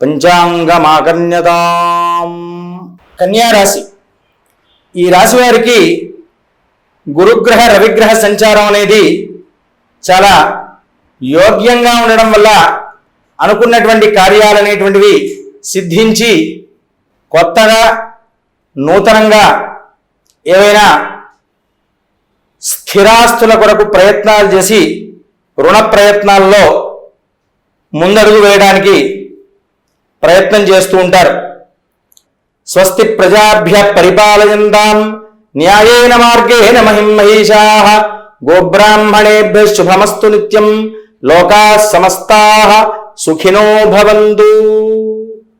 సమయే కన్యారాశి. ఈ రాశి వారికి గురుగ్రహ రవిగ్రహ సంచారం అనేది చాలా యోగ్యంగా ఉండడం వల్ల అనుకున్నటువంటి కార్యాలు అనేటువంటివి సిద్ధించి కొత్తగా నూతనంగా ఏవైనా స్థిరాస్తుల కొరకు ప్రయత్నాలు చేసి రుణ ప్రయత్నాల్లో ముందడుగు వేయడానికి ప్రయత్నం చేస్తూ ఉంటారు. స్వస్తి ప్రజాభ్య పరిపాలయందాం న్యాయేన మార్గేణ మహిం మహిషా గోబ్రాహ్మణేభ్య శుభమస్తు నిత్యం లోకా సమస్తా సుఖినో భవంతు.